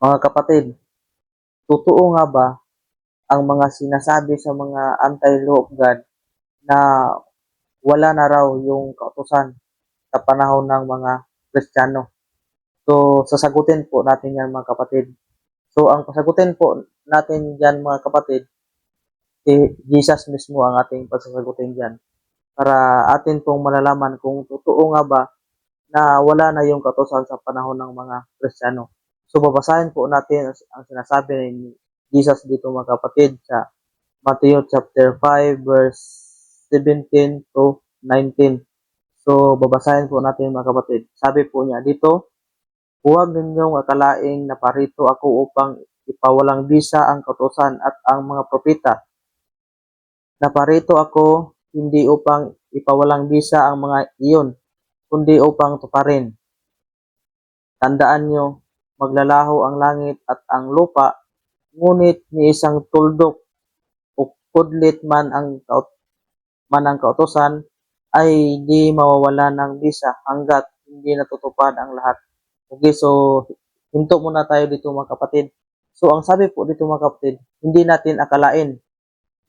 Mga kapatid, totoo nga ba ang mga sinasabi sa mga anti-law of God na wala na raw yung kautusan sa panahon ng mga Kristiyano? So, sasagutin po natin yan mga kapatid. So, ang pasagutin po natin yan mga kapatid, si Jesus mismo ang ating pagsasagutin dyan. Para atin pong malalaman kung totoo nga ba na wala na yung kautusan sa panahon ng mga Kristiyano. So, babasahin po natin ang sinasabi ni Jesus dito mga kapatid sa Matthew chapter 5 verse 17 to 19. So, babasahin po natin mga kapatid. Sabi po niya dito, Huwag ninyong akalaing naparito ako upang ipawalang bisa ang kautusan at ang mga propeta. Naparito ako hindi upang ipawalang bisa ang mga iyon, kundi upang tuparin. Tandaan nyo, maglalaho ang langit at ang lupa, ngunit ni isang tuldok o kudlit man ang man ang kautosan ay di mawawala ng bisa hanggat hindi natutupad ang lahat. Okay, so hinto muna tayo dito mga kapatid. So ang sabi po dito mga kapatid, hindi natin akalain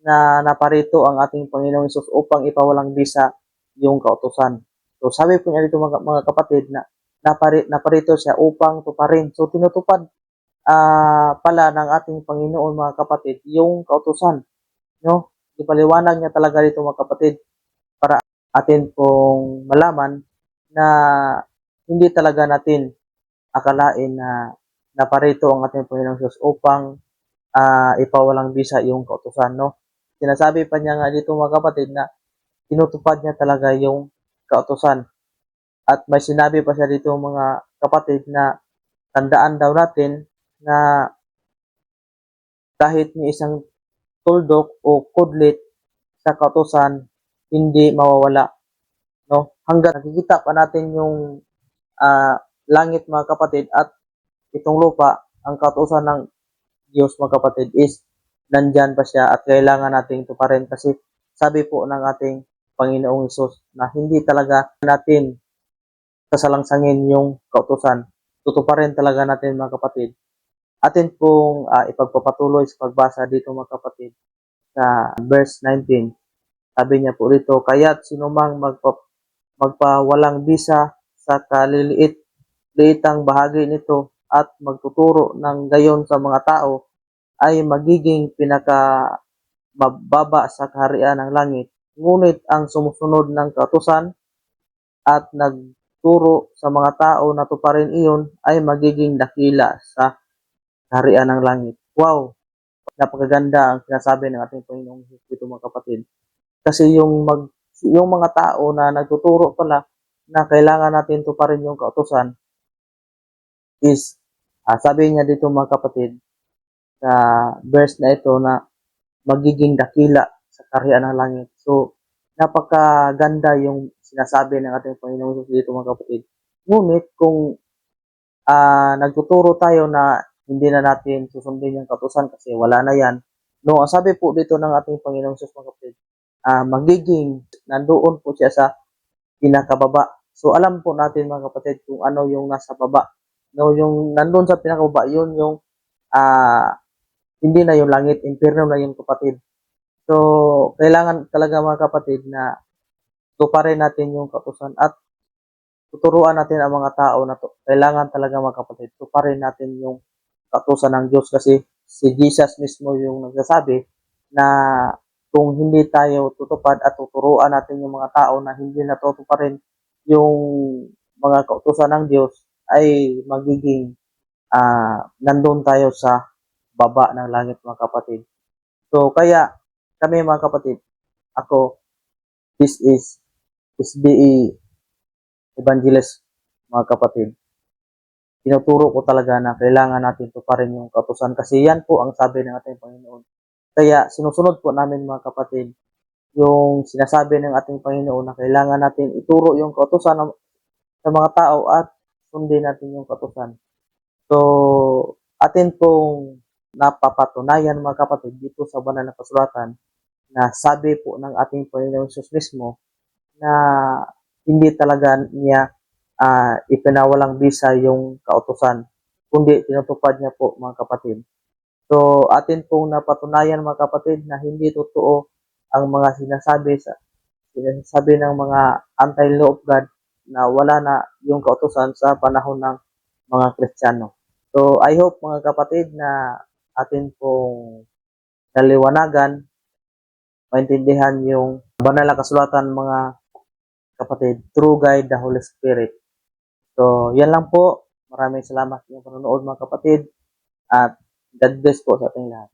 na naparito ang ating Panginoong Isus upang ipawalang bisa yung kautosan. So sabi po niya dito mga, mga kapatid na napari, naparito siya upang tuparin. So tinutupad ah pala ng ating Panginoon mga kapatid yung kautosan. No? Ipaliwanag niya talaga dito mga kapatid para atin pong malaman na hindi talaga natin akalain na naparito ang ating Panginoong Diyos upang ah, ipawalang bisa yung kautusan, no? Sinasabi pa niya nga dito mga kapatid na tinutupad niya talaga yung kautusan. At may sinabi pa siya dito mga kapatid na tandaan daw natin na kahit ni isang tuldok o kudlit sa kautusan, hindi mawawala. No? Hanggang nakikita pa natin yung ah, langit mga kapatid at itong lupa, ang kautusan ng Diyos mga kapatid is nandyan pa siya at kailangan nating tuparin kasi sabi po ng ating Panginoong Isus na hindi talaga natin sasalangsangin yung kautusan. Tutuparin talaga natin mga kapatid. Atin pong ah, ipagpapatuloy sa pagbasa dito mga kapatid sa verse 19. Sabi niya po dito, kaya't sinumang magpa, magpawalang bisa sa kaliliit liitang bahagi nito at magtuturo ng gayon sa mga tao ay magiging pinaka mababa sa kaharian ng langit. Ngunit ang sumusunod ng kautusan at nagturo sa mga tao na tuparin iyon ay magiging dakila sa kaharian ng langit. Wow! Napakaganda ang sinasabi ng ating Panginoong Jesus mga kapatid. Kasi yung mag yung mga tao na nagtuturo pala na kailangan natin tuparin yung kautusan is ah, sabi niya dito mga kapatid sa verse na ito na magiging dakila sa kaharian ng langit. So, napakaganda yung sinasabi ng ating Panginoong Jesus dito mga kapatid. Ngunit kung ah, nagtuturo tayo na hindi na natin susundin yung kautusan kasi wala na yan, no, ang sabi po dito ng ating Panginoong Jesus mga kapatid, ah, magiging nandoon po siya sa pinakababa. So, alam po natin mga kapatid kung ano yung nasa baba. No, yung nandun sa pinakababa, yun yung ah, hindi na yung langit, impyerno na yung kapatid. So, kailangan talaga mga kapatid na tuparin natin yung kautusan at tuturuan natin ang mga tao na to. Kailangan talaga mga kapatid, tuparin natin yung kautusan ng Diyos kasi si Jesus mismo yung nagsasabi na kung hindi tayo tutupad at tuturuan natin yung mga tao na hindi natutuparin yung mga kautusan ng Diyos ay magiging ah nandun tayo sa baba ng langit mga kapatid. So kaya kami mga kapatid, ako this is SBE evangelist mga kapatid. Tinuturo ko talaga na kailangan natin tuparin yung kautusan kasi yan po ang sabi ng ating Panginoon. Kaya sinusunod po namin mga kapatid yung sinasabi ng ating Panginoon na kailangan natin ituro yung kautusan ng- sa mga tao at sundin natin yung kautusan. So, atin pong napapatunayan mga kapatid dito sa banal na kasulatan na sabi po ng ating Panginoong Jesus mismo na hindi talaga niya ah, ipinawalang bisa yung kautusan. kundi tinutupad niya po mga kapatid. So, atin pong napatunayan mga kapatid na hindi totoo ang mga sinasabi sa sinasabi ng mga anti-law of God na wala na yung kautosan sa panahon ng mga Kristiyano. So, I hope mga kapatid na atin pong naliwanagan, maintindihan yung banal na kasulatan mga kapatid, true guide the Holy Spirit. So, yan lang po. Maraming salamat sa inyong panonood mga kapatid at God bless po sa ating lahat.